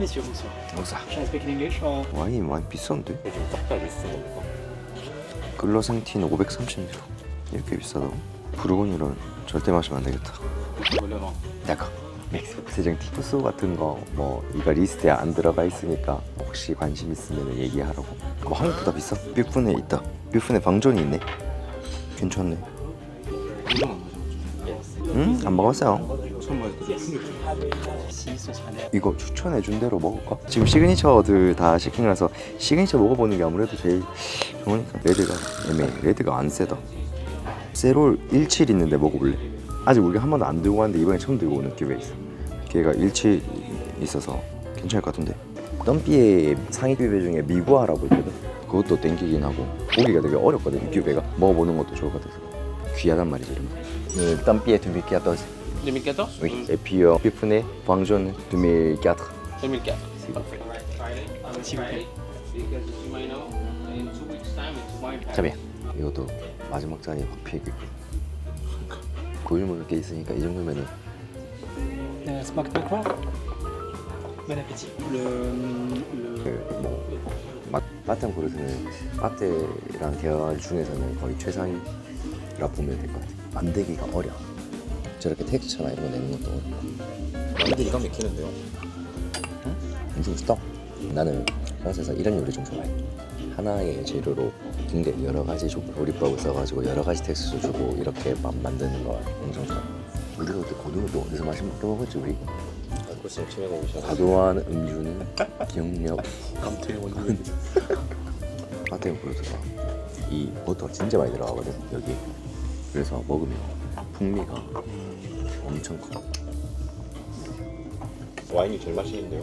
Messieurs, bonsoir. 오사 Shall I speak in English or? 와인이 많이 비싼데? 요즘 싹다 비싼 겁니까? 글러생티는 530유로 이렇게 비싸다고? 부르고니는 절대 마시면 안 되겠다 약간 멕시코 세정티 후소 같은 거 뭐 이거 리스트에 안 들어가 있으니까 혹시 관심 있으면 얘기하라고 뭐 한국보다 비싸? 뷰푼에 있다 뷰푼에 방전이 있네 괜찮네 응? 안 먹었어요 이거 추천해 준 대로 먹을까? 지금 시그니처들 다 시키면서 시그니처 먹어보는 게 아무래도 제일 좋으니까. 레드가 애매해. 레드가 안 세다. 세롤 17 있는데 먹어볼래? 아직 우리가 한 번도 안 들고 왔는데 이번에 처음 들고 오는 기회가 있어. 걔가 17 있어서 괜찮을 것 같은데. 덤비의 상위 큐베 중에 미구아라고 있거든. 그것도 땡기긴 하고. 보기가 되게 어렵거든 이 큐베가. 먹어보는 것도 좋을 것 같아서. 귀하단 말이지 이런 거. 네, 덤비의 둠비키아토 2014 Oui, et puis euh, Pifoné, Wangzhou 2004. 2004. S'il vous plaît. Because as you may know, in two weeks' time it's wine 잠깐 이것도 마지막 잔이 확 피게 고일물 게 있으니까 이 정도면은 Euh, smoke de quoi Bon appétit. Le. le... 그뭐 마땅 그릇은 마테랑 대화 중에서는 거의 최상위라 보면 될 것 같아 만들기가 어려 저렇게 텍스처나 이런 거 내는 것도 어렵고 만들기가 맥히는데요. 엄청 좋다 나는 프랑스에서 이런 요리 좀 좋아해 하나의 재료로 굉장히 여러 가지 조리법을 써가지고 여러 가지 텍스처 주고 이렇게 막 만드는 거 엄청 좋아 우리가 그때 고등어도 어디서 마시 먹었지 우리 오셔서 과도한 음주는 기억력 감퇴 원리 파테인 프로트가 이 버터가 진짜 많이 들어가거든 여기 그래서 먹으면 풍미가 엄청 커. 와인이 제일 맛있는데요.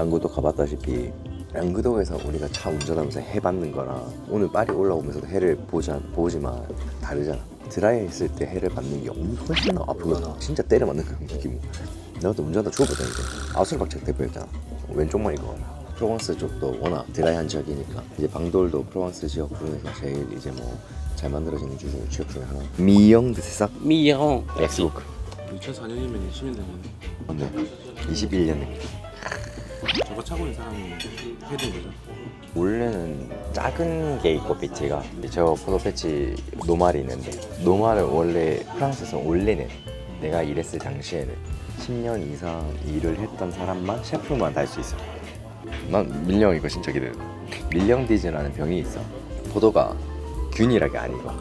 양구도 가봤다시피 양구도에서 우리가 차 운전하면서 해 받는 거랑 오늘 파리 올라오면서도 해를 보자, 보지만 다르잖아. 드라이 했을 때 해를 받는 게 엄청 아프거든. 진짜 때려 맞는 그런 느낌 나도 운전하다 이제. 아수르박책 대표였잖아. 왼쪽만 이거. 프로방스 쪽도 워낙 드라이한 지역이니까. 이제 방돌도 프로방스 지역 중에서 제일 이제 뭐 잘 만들어지는 주 중- 지역 중에 하나. 미영 드세삭 Miran. 엑스부크 2004년이면 20년 되면 맞네 21년에. 저거 차고 있는 사람이 되는 거죠. 원래는 작은 게 있고 배치가. 저 포도 배치 노말이 있는데 노말을 원래 프랑스에서 원래는 내가 일했을 당시에는 10년 이상 일을 했던 사람만 셰프만 달 수 있어. 난 밀령 이거 진짜 기대돼. 밀령 디즈라는 병이 있어. 포도가 균일하게 안 익어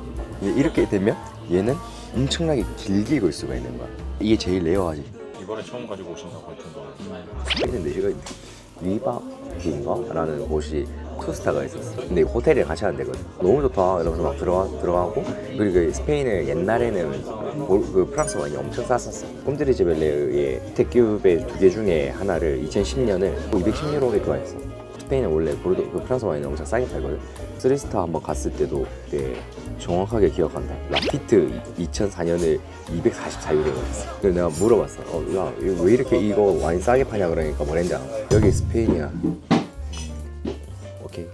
이렇게 되면 얘는 엄청나게 길게 익을 수가 있는 거야. 이게 제일 레어하지. 이번에 처음 가지고 오신다고 했던데 스페인 4시가 위바인가? 라는 곳이 투스타가 있었어. 근데 호텔에 같이 하는 데거든. 너무 좋다. 이러면서 막 들어가, 들어가고. 그리고 그 스페인은 옛날에는 볼- 그 프랑스 와인이 엄청 쌌었어. 꼼드리즈벨레의 택큐베 두 개 중에 하나를 2010년을 210유로에 구했어 스페인은 원래 보르도 그 프랑스 와인을 엄청 싸게 팔거든. 쓰리스타 한번 갔을 때도 그때 정확하게 기억한다. 라피트 2004년을 244유로였어. 그래서 내가 물어봤어. 어, 야 이거 왜 이렇게 이거 와인 싸게 파냐 그러니까 알아? 여기 스페인이야. 오케이.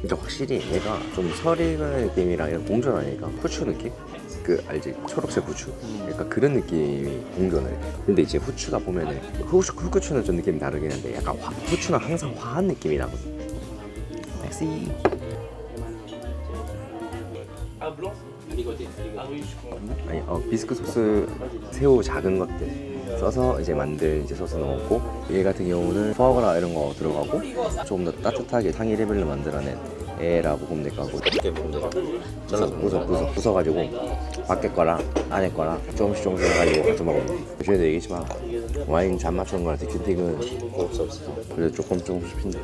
진짜 확실히 얘가 좀 설익은 느낌이랑 이런 공존하니까 후추 느낌? 그 알지? 초록색 후추. 약간 그런 느낌이 공존을 해. 근데 이제 후추가 보면은 후추, 후추는 좀 느낌이 다르긴 한데 약간 화, 후추는 항상 화한 느낌이 나거든 섹시 아니 어 비스크 소스 새우 작은 것들 써서 이제 만들 이제 소스 넣었고 얘 같은 경우는 포아그라 이런 거 들어가고 좀더 따뜻하게 상위 레벨로 만들어낸 될것 같고 먹는 거? 잘라서 부숴 부숴 부숴가지고 밖에 거랑 안에 거랑 조금씩 조금씩 해가지고 같이 먹으면 돼 전에도 얘기했지만 와인 잔 맞추는 거랑 디큐틱은 없어 없어. 그래도 조금 조금씩 핀다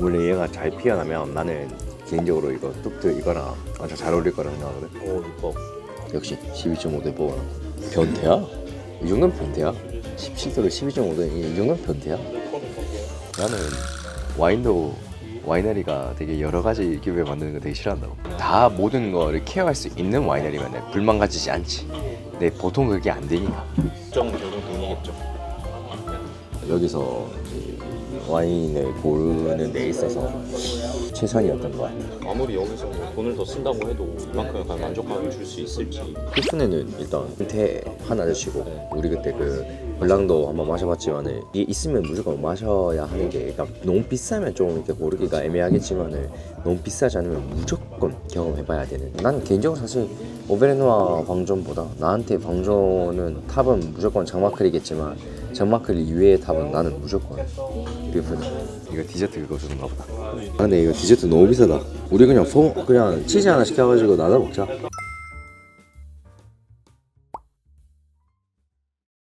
원래 얘가 잘 피어나면 나는 개인적으로 이거 뚝트 이거랑 완전 잘 어울릴 거라 생각하거든 오 이뻐. 역시 12.5대 뽑아 변태야? 이 정도면 변태야? 17도를 12.5대 이 정도면 변태야? 나는 와인도 와이너리가 되게 여러 가지 기업에 만드는 거 되게 싫어한다고. 다 모든 거를 케어할 수 있는 와이너리면 불만 가지지 않지. 근데 보통 그게 안 되니까. 특정 적용 등이겠죠. 여기서 와인을 고르는 데 있어서 최선이었던 것 같아요. 아무리 여기서 뭐 돈을 더 쓴다고 해도 이만큼 약간 만족감을 줄 수 있을지. 피프네는 일단 태 하나 드시고 우리 그때 그 블랑도 한번 마셔봤지만은 이게 있으면 무조건 마셔야 하는 게 그러니까 너무 비싸면 좀 이렇게 고르기가 애매하겠지만은 너무 비싸지 않으면 무조건 경험해봐야 되는. 난 개인적으로 사실 오베르노아 방존보다 나한테 방존은 탑은 무조건 장마클이겠지만 장마클 이외의 탑은 나는 무조건 피프네 이거 디저트 그거 주는가 보다. 아 근데 이거 디저트 너무 비싸다. 우리 그냥 포 그냥 치즈 하나 시켜가지고 나눠 먹자